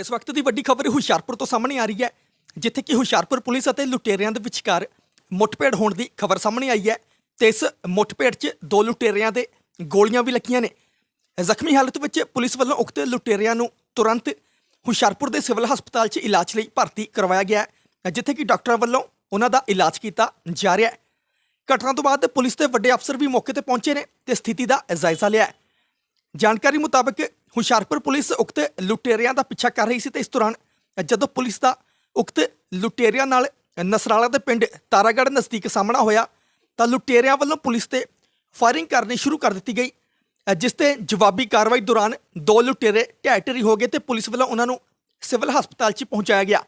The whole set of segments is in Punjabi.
ਇਸ ਵਕਤ ਦੀ ਵੱਡੀ ਖਬਰ ਹੁਸ਼ਿਆਰਪੁਰ ਤੋਂ ਸਾਹਮਣੇ ਆ ਰਹੀ ਹੈ, ਜਿੱਥੇ ਕਿ ਹੁਸ਼ਿਆਰਪੁਰ ਪੁਲਿਸ ਅਤੇ ਲੁਟੇਰਿਆਂ ਦੇ ਵਿਚਕਾਰ ਮੁੱਠਭੇੜ ਹੋਣ ਦੀ ਖਬਰ ਸਾਹਮਣੇ ਆਈ ਹੈ ਤੇ ਇਸ ਮੁੱਠਭੇੜ 'ਚ ਦੋ ਲੁਟੇਰਿਆਂ ਦੇ ਗੋਲੀਆਂ ਵੀ ਲੱਗੀਆਂ ਨੇ। ਜ਼ਖਮੀ ਹਾਲਤ ਵਿੱਚ ਪੁਲਿਸ ਵੱਲੋਂ ਉਕਤ ਲੁਟੇਰਿਆਂ ਨੂੰ ਤੁਰੰਤ ਹੁਸ਼ਿਆਰਪੁਰ ਦੇ ਸਿਵਲ ਹਸਪਤਾਲ 'ਚ ਇਲਾਜ ਲਈ ਭਰਤੀ ਕਰਵਾਇਆ ਗਿਆ ਜਿੱਥੇ ਕਿ ਡਾਕਟਰਾਂ ਵੱਲੋਂ ਉਹਨਾਂ ਦਾ ਇਲਾਜ ਕੀਤਾ ਜਾ ਰਿਹਾ ਹੈ। ਘਟਨਾ ਤੋਂ ਬਾਅਦ ਪੁਲਿਸ ਦੇ ਵੱਡੇ ਅਫਸਰ ਵੀ ਮੌਕੇ ਤੇ ਪਹੁੰਚੇ ਨੇ ਤੇ ਸਥਿਤੀ ਦਾ ਜਾਇਜ਼ਾ ਲਿਆ ਜਾਣਕਾਰੀ ਮੁਤਾਬਕ ਹੁਸ਼ਿਆਰਪੁਰ ਪੁਲਿਸ ਉਕਤ ਲੁਟੇਰਿਆਂ ਦਾ ਪਿੱਛਾ ਕਰ ਰਹੀ ਸੀ ਤੇ ਇਸ ਦੌਰਾਨ ਜਦੋਂ ਪੁਲਿਸ ਦਾ ਉਕਤ ਲੁਟੇਰਿਆਂ ਨਾਲ ਨਸਰਾਲਾ ਦੇ ਪਿੰਡ ਤਾਰਾਗੜ੍ਹ ਨਜ਼ਦੀਕ ਸਾਹਮਣਾ ਹੋਇਆ, ਤਾਂ ਲੁਟੇਰਿਆਂ ਵੱਲੋਂ ਪੁਲਿਸ ਤੇ ਫਾਇਰਿੰਗ ਕਰਨੀ ਸ਼ੁਰੂ ਕਰ ਦਿੱਤੀ ਗਈ ਜਿਸ ਤੇ ਜਵਾਬੀ ਕਾਰਵਾਈ ਦੌਰਾਨ ਦੋ ਲੁਟੇਰੇ ਢਹਿ ਢੇਰੀ ਹੋ ਗਏ ਤੇ ਪੁਲਿਸ ਵੱਲੋਂ ਉਹਨਾਂ ਨੂੰ ਸਿਵਲ ਹਸਪਤਾਲ 'ਚ ਪਹੁੰਚਾਇਆ ਗਿਆ।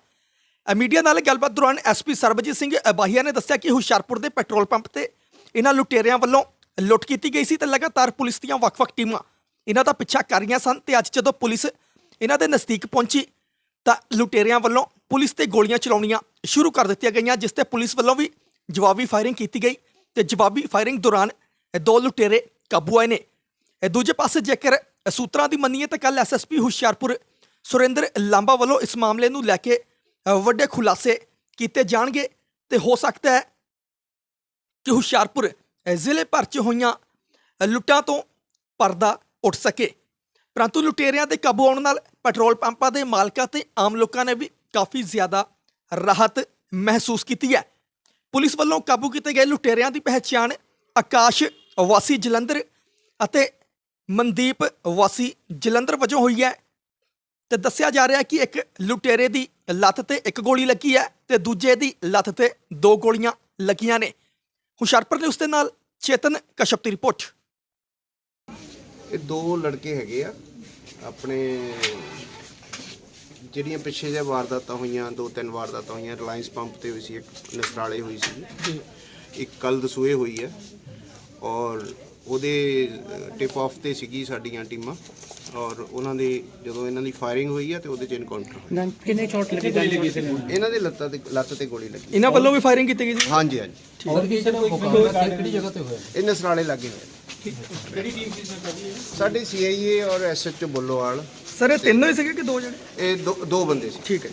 ਮੀਡੀਆ ਨਾਲ ਗੱਲਬਾਤ ਦੌਰਾਨ ਐਸਪੀ ਸਰਬਜੀਤ ਸਿੰਘ ਅਬਾਹੀਆ ਨੇ ਦੱਸਿਆ ਕਿ ਹੁਸ਼ਿਆਰਪੁਰ ਦੇ ਪੈਟਰੋਲ ਪੰਪ ਤੇ ਇਹਨਾਂ ਲੁਟੇਰਿਆਂ ਵੱਲੋਂ ਲੁੱਟ ਕੀਤੀ ਗਈ ਸੀ ਤੇ ਲਗਾਤਾਰ ਪੁਲਿਸ ਦੀਆਂ ਵੱਖ-ਵੱਖ ਟੀਮਾਂ ਇਹਨਾਂ ਦਾ ਪਿੱਛਾ ਕਰ ਰਹੀਆਂ ਸਨ ਤੇ ਅੱਜ ਜਦੋਂ ਪੁਲਿਸ ਇਹਨਾਂ ਦੇ ਨਜ਼ਦੀਕ ਪਹੁੰਚੀ, ਤਾਂ ਲੁਟੇਰਿਆਂ ਵੱਲੋਂ ਪੁਲਿਸ ਤੇ ਗੋਲੀਆਂ ਚਲਾਉਣੀਆਂ ਸ਼ੁਰੂ ਕਰ ਦਿੱਤੀਆਂ ਗਈਆਂ, ਜਿਸ ਤੇ ਪੁਲਿਸ ਵੱਲੋਂ ਵੀ ਜਵਾਬੀ ਫਾਇਰਿੰਗ ਕੀਤੀ ਗਈ ਤੇ ਜਵਾਬੀ ਫਾਇਰਿੰਗ ਦੌਰਾਨ ਦੋ ਲੁਟੇਰੇ ਕਾਬੂ ਆਏ ਨੇ। ਦੂਜੇ ਪਾਸੇ ਜੇਕਰ ਸੂਤਰਾਂ ਦੀ ਮੰਨੀਏ ਤਾਂ ਕੱਲ ਐਸਐਸਪੀ ਹੁਸ਼ਿਆਰਪੁਰ ਸੁਰਿੰਦਰ ਲਾਂਬਾ ਵੱਲੋਂ ਇਸ ਮਾਮਲੇ ਨੂੰ ਲੈ ਕੇ ਵੱਡੇ ਖੁਲਾਸੇ ਕੀਤੇ ਜਾਣਗੇ ਤੇ ਹੋ ਸਕਦਾ ਹੈ ਕਿ ਹੁਸ਼ਿਆਰਪੁਰ ਜ਼ਿਲ੍ਹੇ ਭਰ 'ਚ ਹੋਈਆਂ ਲੁੱਟਾਂ ਤੋਂ ਪਰਦਾ ਉੱਠ ਸਕੇ। ਪਰੰਤੂ ਲੁਟੇਰਿਆਂ ਦੇ ਕਾਬੂ ਆਉਣ ਨਾਲ ਪੈਟਰੋਲ ਪੰਪਾਂ ਦੇ ਮਾਲਕਾਂ ਤੇ ਆਮ ਲੋਕਾਂ ਨੇ ਵੀ ਕਾਫੀ ਜ਼ਿਆਦਾ ਰਾਹਤ ਮਹਿਸੂਸ ਕੀਤੀ ਹੈ। ਪੁਲਿਸ ਵੱਲੋਂ ਕਾਬੂ ਕੀਤੇ ਗਏ ਲੁਟੇਰਿਆਂ ਦੀ ਪਹਿਚਾਣ ਆਕਾਸ਼ ਵਾਸੀ ਜਲੰਧਰ ਅਤੇ ਮਨਦੀਪ ਵਾਸੀ ਜਲੰਧਰ ਵਜੋਂ ਹੋਈ ਹੈ ਤੇ ਦੱਸਿਆ ਜਾ ਰਿਹਾ ਕਿ ਇੱਕ ਲੁਟੇਰੇ ਦੀ ਲੱਤ ਤੇ ਇੱਕ ਗੋਲੀ ਲੱਗੀ ਹੈ ਤੇ ਦੂਜੇ ਦੀ ਲੱਤ ਤੇ ਦੋ ਗੋਲੀਆਂ ਲੱਗੀਆਂ ਨੇ। ਹੁਸ਼ਿਆਰਪੁਰ ਨੇ ਉਸ ਦੇ ਨਾਲ ਚੇਤਨ ਕਸ਼ਪ ਦੀ ਰਿਪੋਰਟ। ਇਹ ਦੋ ਲੜਕੇ ਹੈਗੇ ਆ। ਆਪਣੇ ਜਿਹੜੀਆਂ ਪਿੱਛੇ ਜੇ ਵਾਰਦਾਤਾਂ ਹੋਈਆਂ ਦੋ ਤਿੰਨ ਵਾਰਦਾਤਾਂ ਹੋਈਆਂ ਰਿਲਾਇੰਸ ਪੰਪ ਤੇ ਹੋਈ ਸੀ ਇੱਕ ਨਸਰਾਲੇ ਹੋਈ ਸੀ। ਇੱਕ ਕੱਲ ਦਸੂਏ ਹੋਈ ਹੈ ਔਰ ਉਹਦੇ ਟਿਪ ਆਫ ਤੇ ਸੀਗੀ ਸਾਡੀਆਂ ਟੀਮਾਂ ਔਰ ਉਹਨਾਂ ਦੇ ਜਦੋਂ ਇਹਨਾਂ ਦੀ ਫਾਇਰਿੰਗ ਹੋਈ ਹੈ ਤੇ ਉਹਦੇ ਚ ਇਨਕਾਊਂਟਰ ਹੋਇਆ। ਕਿੰਨੇ ਸ਼ਾਟ ਲੱਗੇ? ਗੋਲੀ ਲੱਗੀ ਸੀ? ਇਹਨਾਂ ਦੇ ਲੱਤਾਂ ਤੇ ਲੱਤ ਤੇ ਗੋਲੀ ਲੱਗੀ। ਇਹਨਾਂ ਵੱਲੋਂ ਵੀ ਫਾਇਰਿੰਗ ਕੀਤੀ ਗਈ ਸੀ? ਹਾਂਜੀ ਹਾਂਜੀ। ਔਰ ਕੀ ਸਰ ਮੁਕਾਬਲਾ ਕਿਹੜੀ ਜਗ੍ਹਾ ਤੇ ਹੋਇਆ? ਇਹ ਨਸਰਾਲੇ ਲੱਗੇ ਹੋਏ ਕਿਹੜੀ ਟੀਮ ਸੀ ਸਰ ਸਾਡੀ ਸੀਆਈਏ ਔਰ ਐਸਐਚਓ ਬੁੱਲੋਵਾਲ। ਸਰ ਇਹ ਤਿੰਨੋਂ ਹੀ ਸੀਗੇ ਕਿ ਦੋ ਜਣੇ ਇਹ ਦੋ ਦੋ ਬੰਦੇ ਸੀ। ਠੀਕ ਹੈ।